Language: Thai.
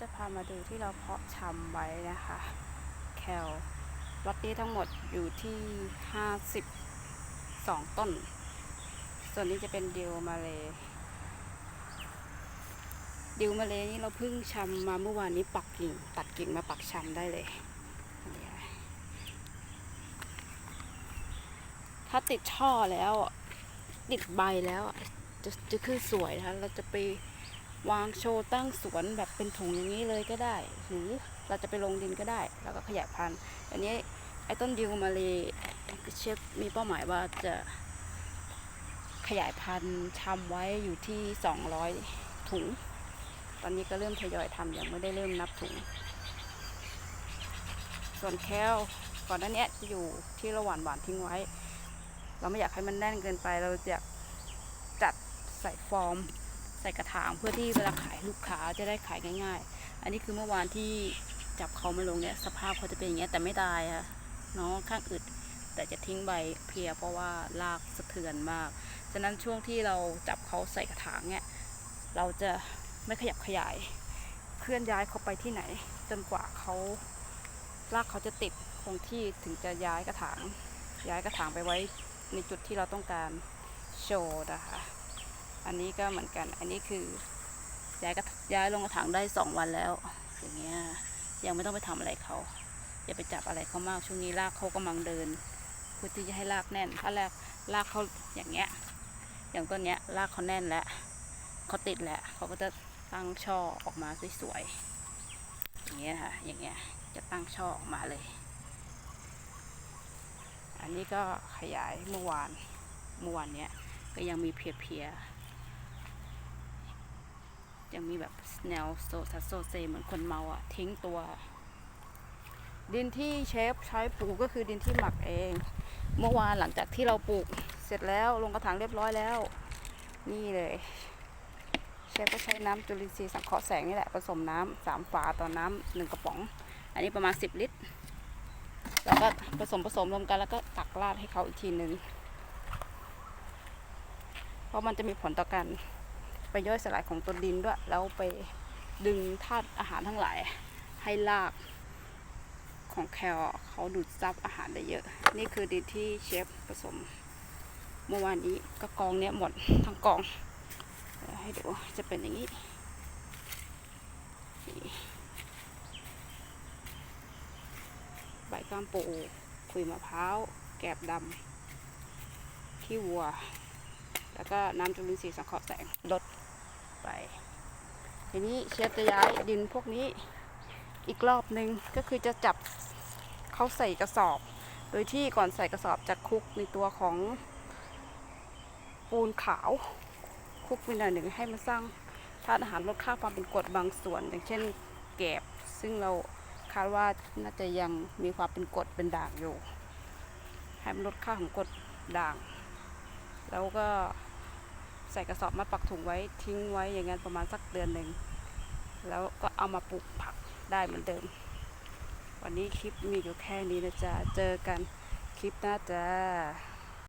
จะพามาดูที่เราเพาะชำไว้นะคะ แคลล็อตนี้ทั้งหมดอยู่ที่ 52 ต้น ส่วนนี้จะเป็นดิวมาเลยดิวมาเลยนี่เราเพิ่งชำมาเมื่อวานนี้ปักกิ่ง ตัดกิ่งมาปักชำได้เลย ถ้าติดช่อแล้ว ติดใบแล้วจะจะขึ้นสวยนะคะเราจะไป วางโชว์ตั้งสวนแบบเป็นถุงอย่างนี้เลยก็ได้ หรือเราจะไปลงดินก็ได้ แล้วก็ขยายพันธุ์อันนี้ไอ้ต้นดิวมาเลยเชฟมีเป้าหมายว่าจะขยายพันธุ์ทำไว้อยู่ที่ 200 ถุง ตอนนี้ก็เริ่มทยอยทำยังไม่ได้เริ่มนับถุง ส่วนแคลก่อนหน้านี้จะอยู่ที่ระหว่างหวานทิ้งไว้ เราไม่อยากให้มันแน่นเกินไป เราอยากจัดใส่ฟอร์ม ใส่กระถางเพื่อที่เวลาขายลูกค้าจะได้ขายง่าย ๆ อันนี้คือเมื่อวานที่จับเขามาลงเนี่ยสภาพเขาจะเป็นอย่างเงี้ยแต่ไม่ตายอะน้องข้างอึด แต่จะทิ้งใบเพียเพราะว่ารากสะเทือนมาก ฉะนั้นช่วงที่เราจับเขาใส่กระถางเนี่ยเราจะไม่ขยับขยาย เคลื่อนย้ายเขาไปที่ไหน จนกว่าเขารากเขาจะติดคงที่ถึงจะย้ายกระถาง ย้ายกระถางไปไว้ในจุดที่เราต้องการโชว์นะคะ อันนี้ก็เหมือนกัน อันนี้คือย้ายกระย้ายลงกระถางได้สองวันแล้ว อย่างเงี้ยยังไม่ต้องไปทำอะไรเขาอย่าไปจับอะไรเขามากช่วงนี้รากเขากำลังเดินเพื่อที่จะให้รากแน่น ถ้ารากรากเขาอย่างเงี้ย อย่างต้นเนี้ยรากเขาแน่นแล้วเขาติดแล้วเขาก็จะตั้งช่อออกมาสวยๆอย่างเงี้ยค่ะ อย่างเงี้ยจะตั้งช่อออกมาเลย อันนี้ก็ขยายเมื่อวานเมื่อวานเนี้ยก็ยังมีเพียๆ ยังมีแบบแนวโซซัสโซเซเหมือนคนเมาอะทิ้งตัว ดินที่เชฟใช้ปลูกก็คือดินที่หมักเอง เมื่อวานหลังจากที่เราปลูกเสร็จแล้วลงกระถางเรียบร้อยแล้ว นี่เลยเชฟก็ใช้น้ำจุลินทรีย์สังเคราะห์แสงนี่แหละผสมน้ำสามฝาต่อน้ำหนึ่งกระป๋อง อันนี้ประมาณสิบลิตร แล้วก็ผสมผสมรวมกันแล้วก็ตักราดให้เขาอีกทีหนึ่งเพราะมันจะมีผลต่อการ ไปย่อยสลายของตัวดินด้วย แล้วไปดึงธาตุอาหารทั้งหลายให้รากของแคลเขาดูดซับอาหารได้เยอะ นี่คือดินที่เชฟผสมเมื่อวานนี้ก็กองเนี้ยหมดทั้งกอง ให้ดูจะเป็นอย่างนี้ใบก้ามปูขุยมะพร้าว แกบดำขี้วัว แล้วก็น้ำจุลินทรีย์สังเคราะห์แสงลด ไป ทีนี้เชฟจะย้ายดินพวกนี้อีกรอบหนึ่งก็คือจะจับเขาใส่กระสอบ โดยที่ก่อนใส่กระสอบจะคลุกในตัวของปูนขาวคลุกไปหน่อยหนึ่งให้มันสร้างธาตุอาหารลดค่าความเป็นกรดบางส่วน อย่างเช่นแกบซึ่งเราคาดว่าน่าจะยังมีความเป็นกรดเป็นด่างอยู่ให้มันลดค่าของกรดด่าง แล้วก็ ใส่กระสอบมาปักถุงไว้ทิ้งไว้อย่างนั้นประมาณสักเดือนหนึ่ง แล้วก็เอามาปลูกผักได้เหมือนเดิม วันนี้คลิปมีอยู่แค่นี้นะจ๊ะ เจอกันคลิปหน้าจ้า